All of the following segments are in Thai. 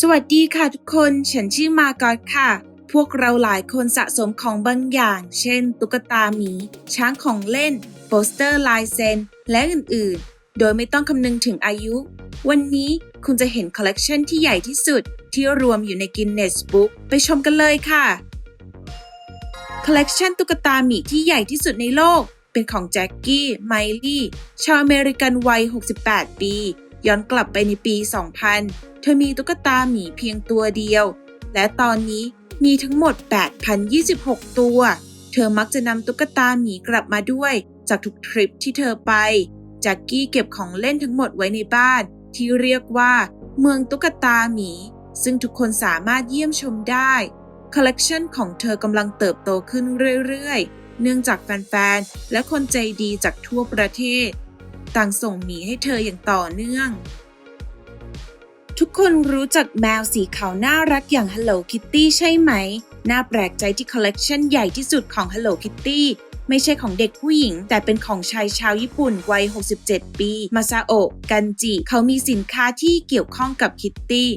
สวัสดีค่ะทุกคน ฉันชื่อมากอตค่ะ พวกเราหลายคนสะสมของบางอย่าง เช่น ตุ๊กตาหมี ช้างของเล่น โปสเตอร์ลายเซ็น และอื่นๆ โดยไม่ต้องคำนึงถึงอายุ วันนี้คุณจะเห็นคอลเลกชันที่ใหญ่ที่สุด ที่รวมอยู่ในกินเนสบุ๊กไปชมกันเลยค่ะ คอลเลกชันตุ๊กตาหมีที่ใหญ่ที่สุดในโลก เป็นของแจ็คกี้ ไมลี่ ชาวอเมริกันวัย 68 ปี ย้อนกลับไปในปี 2000 เธอมีตุ๊กตาหมีเพียงตัวเดียว และตอนนี้มีทั้งหมด 8,026 ตัว เธอมักจะนำตุ๊กตาหมีกลับมาด้วย จากทุกทริปที่เธอไปแจ็คกี้เก็บของเล่นทั้งหมดไว้ในบ้าน ที่เรียกว่า เมืองตุ๊กตาหมี ซึ่งทุกคนสามารถเยี่ยมชมได้ คอลเลกชันของเธอกำลังเติบโตขึ้นเรื่อยๆ เนื่องจากแฟนๆ และคนใจดีจากทั่วประเทศ ต่างส่งหมีให้เธออย่างต่อเนื่อง ทุกคนรู้จักแมวสีขาวน่ารักอย่าง Hello Kitty ใช่ไหม น่าแปลกใจที่คอลเลกชันใหญ่ที่สุดของ Hello Kitty ไม่ใช่ของเด็กผู้หญิง แต่เป็นของชายชาวญี่ปุ่นวัย 67 ปี มาซาโอะกันจิ เขามีสินค้าที่เกี่ยวข้องกับคิตตี้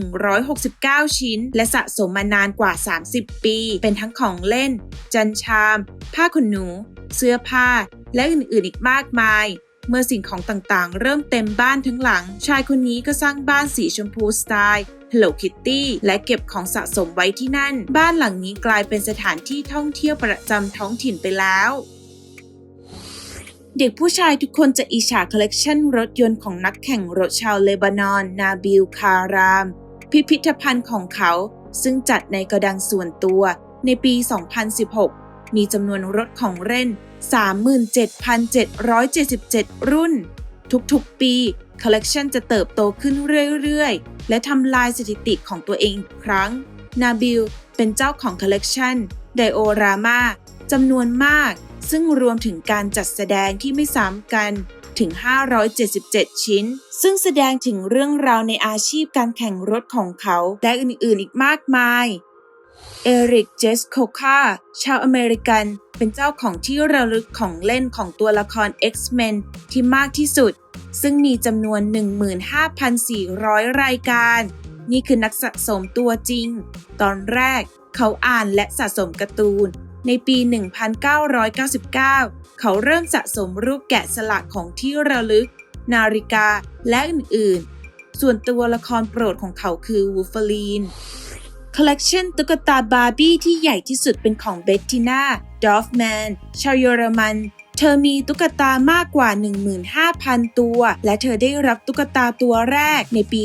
5,169 ชิ้น และสะสมมานานกว่า 30 ปี เป็นทั้งของเล่น จันชาม ผ้าขนหนู เสื้อผ้า และอื่นๆอีกมากมาย เมื่อสิ่งของต่างๆ เริ่มเต็มบ้านทั้งหลัง ชายคนนี้ก็สร้างบ้านสีชมพูสไตล์ Hello Kitty และเก็บของสะสมไว้ที่นั่น บ้านหลังนี้กลายเป็นสถานที่ท่องเที่ยวประจำท้องถิ่นไปแล้ว เด็กผู้ชายทุกคนจะอิจฉาคอลเลกชันรถยนต์ของนักแข่งรถชาวเลบานอน นาบิลคาราม พิพิธภัณฑ์ของเขาซึ่งจัดในกระดังส่วนตัวในปี 2016 มีจำนวนรถของเล่น 37,777 รุ่น ทุกๆ ปีคอลเลกชันจะเติบโตขึ้นเรื่อยๆ และทำลายสถิติของตัวเองอีกครั้ง นาบิลเป็นเจ้าของคอลเลกชันไดโอรามาจำนวนมาก ซึ่งรวมถึงการจัดแสดงที่ไม่ซ้ำกันถึง 577 ชิ้น ซึ่งแสดงถึงเรื่องราวในอาชีพการแข่งรถของเขา และอื่นๆ อีกมากมาย เอริก เจสโคคาชาวอเมริกัน เป็นเจ้าของที่ระลึกของเล่นของตัวละคร X-Men ที่มากที่สุด ซึ่งมีจำนวน 15,400 รายการ นี่คือนักสะสมตัวจริง ตอนแรกเขาอ่านและสะสมการ์ตูน ในปี 1999 เขาเริ่มสะสมรูปแกะสลักของที่ระลึก นาฬิกาและอื่นๆ ส่วนตัวละครโปรดของเขาคือวูฟเฟลีน คอลเลกชันตุ๊กตาบาร์บี้ที่ใหญ่ที่สุดเป็นของเบตติน่าดอฟแมนชาวเยอรมัน เธอมีตุ๊กตามากกว่า 15,000 ตัว และเธอได้รับตุ๊กตาตัวแรกในปี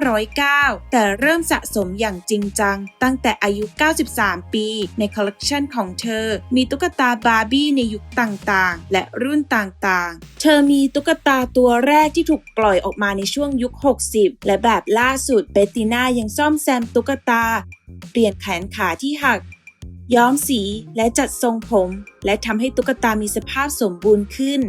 2509 แต่เริ่มสะสมอย่างจริงจัง ตั้งแต่อายุ 93 ปี ในคอลเลกชันของเธอ มีตุ๊กตาบาร์บี้ในยุคต่างๆ และรุ่นต่างๆ เธอมีตุ๊กตาตัวแรกที่ถูกปล่อยออกมาในช่วงยุค 60 และแบบล่าสุดเบตติน่ายังซ่อมแซมตุ๊กตา เปลี่ยนแขนขาที่หัก ย้อมสีและจัดทรงผม และทำให้ตุ๊กตามีสภาพสมบูรณ์ขึ้น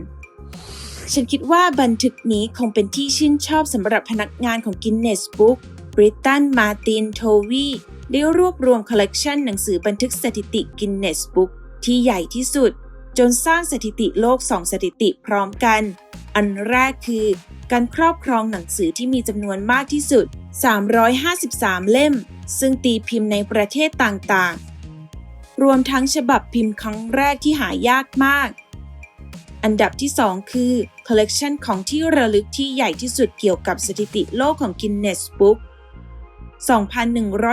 ฉันคิดว่าบันทึกนี้คงเป็นที่ชื่นชอบสำหรับพนักงานของ Guinness Book บริตันมาตินโทวีได้รวบรวมคอลเลกชันหนังสือบันทึกสถิติ Guinness Book ที่ใหญ่ที่สุด จนสร้างสถิติโลกสองสถิติพร้อมกัน อันแรกคือ การครอบครองหนังสือที่มีจำนวนมากที่สุด 353 เล่ม ซึ่งตีพิมพ์ในประเทศต่างๆ รวมทั้งฉบับพิมพ์ครั้งแรกที่หายากมาก อันดับที่ 2 คือคอลเลกชันของที่ระลึกที่ใหญ่ที่สุดเกี่ยวกับสถิติโลกของ Guinness Book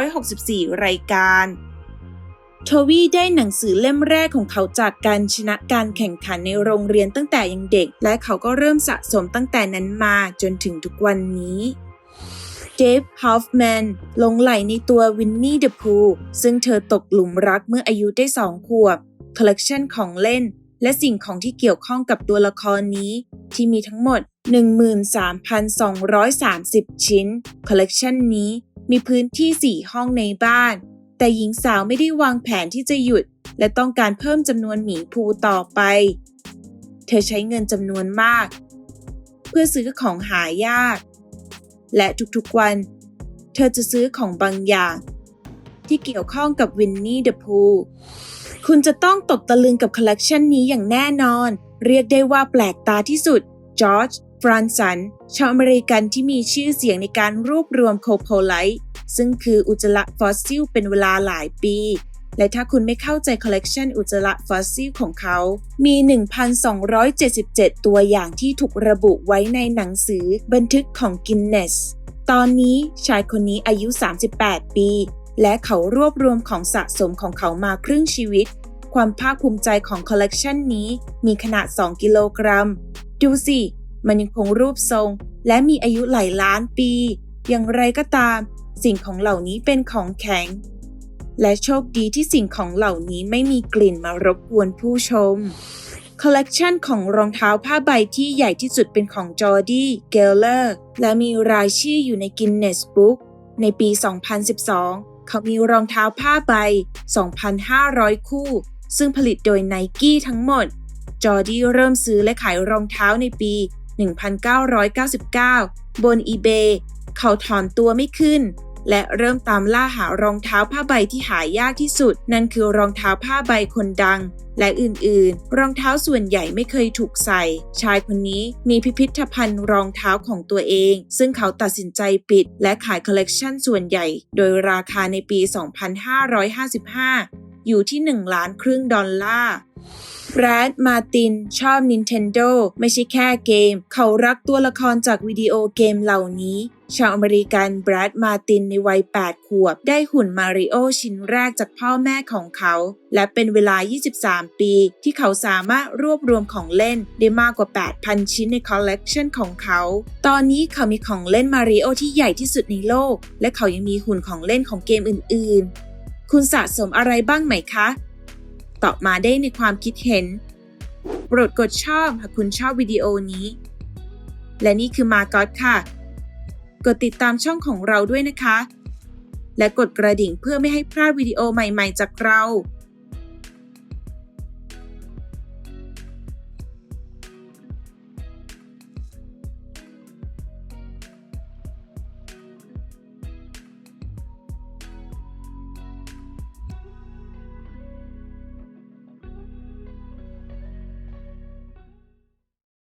2,164 รายการ โทวีได้หนังสือเล่มแรกของเขาจากการชนะการแข่งขันในโรงเรียนตั้งแต่ยังเด็ก และเขาก็เริ่มสะสมตั้งแต่นั้นมาจนถึงทุกวันนี้ เดฟฮอฟแมนหลงไหลในตัววินนี่เดอะพูซึ่งเธอตกหลุมรักเมื่ออายุได้สองขวบคอลเลกชันของเล่น และสิ่งของที่เกี่ยวข้องกับตัวละครนี้ ที่มีทั้งหมด 13,230 ชิ้น คอลเลกชันนี้มีพื้นที่ 4 ห้องในบ้าน แต่หญิงสาวไม่ได้วางแผนที่จะหยุด และต้องการเพิ่มจำนวนหมีภูต่อไป เธอใช้เงินจำนวนมาก เพื่อซื้อของหายาก และทุกๆวัน เธอจะซื้อของบางอย่าง ที่เกี่ยวข้องกับวินนี่เดอะพูคุณจะต้องตกตะลึงกับคอลเลกชันนี้อย่างแน่นอน เรียกได้ว่าแปลกตาที่สุดจอร์จฟรานสันชาวอเมริกันที่มีชื่อเสียงในการรวบรวมโคโพไลท์ซึ่งคืออุจจาระฟอสซิลเป็นเวลาหลายปี และถ้าคุณไม่เข้าใจคอลเลกชันอุจจาระฟอสซิลของเขา มี 1,277 ตัวอย่างที่ถูกระบุไว้ในหนังสือบันทึกของกินเนส ตอนนี้ชายคนนี้อายุ 38 ปี และเขารวบรวมของสะสมของเขามาครึ่งชีวิต ความภาคภูมิใจของคอลเลกชันนี้มีขนาด 2 กิโลกรัม ดูสิ มันยังคงรูปทรง และมีอายุหลายล้านปี อย่างไรก็ตาม สิ่งของเหล่านี้เป็นของแข็ง และโชคดีที่สิ่งของเหล่านี้ไม่มีกลิ่นมารบกวนผู้ชม คอลเลกชันของรองเท้าผ้าใบที่ใหญ่ที่สุดเป็นของจอร์ดี้ เกลเลอร์ และมีรายชื่ออยู่ในกินเนสบุ๊กในปี 2012 เขามีรองเท้าผ้าใบ 2,500 คู่ ซึ่งผลิตโดยไนกี้ทั้งหมด จอร์ดี้เริ่มซื้อและขายรองเท้าในปี 1999 บน eBay เขาถอนตัวไม่ขึ้น และเริ่มตามล่าหารองเท้าผ้าใบที่หายากที่สุด นั่นคือรองเท้าผ้าใบคนดัง และอื่นๆ รองเท้าส่วนใหญ่ไม่เคยถูกใส่ ชายคนนี้มีพิพิธภัณฑ์รองเท้าของตัวเอง ซึ่งเขาตัดสินใจปิด และขายคอลเลกชันส่วนใหญ่ โดยราคาในปี 2555 อยู่ที่ 1 ล้านครึ่งดอลลาร์ แบรดมาติน ชอบ Nintendo ไม่ใช่แค่เกม เขารักตัวละครจากวิดีโอเกมเหล่านี้ ชาวอเมริกันแบรดมาตินในวัย 8 ขวบ ได้หุ่นมาริโอชิ้นแรกจากพ่อแม่ของเขา และเป็นเวลา 23 ปี ที่เขาสามารถรวบรวมของเล่นได้มากกว่า 8,000 ชิ้นในคอลเลกชันของเขา ตอนนี้เขามีของเล่นมาริโอที่ใหญ่ที่สุดในโลก และเขายังมีหุ่นของเล่นของเกมอื่น ๆ คุณสะสมอะไรบ้างไหมคะ ตอบมาได้ในความคิดเห็น โปรดกดชอบหากคุณชอบวิดีโอนี้ และนี่คือมาก็อตค่ะ กดติดตามช่องของเราด้วยนะคะ และกดกระดิ่งเพื่อไม่ให้พลาดวิดีโอใหม่ ๆ จากเรา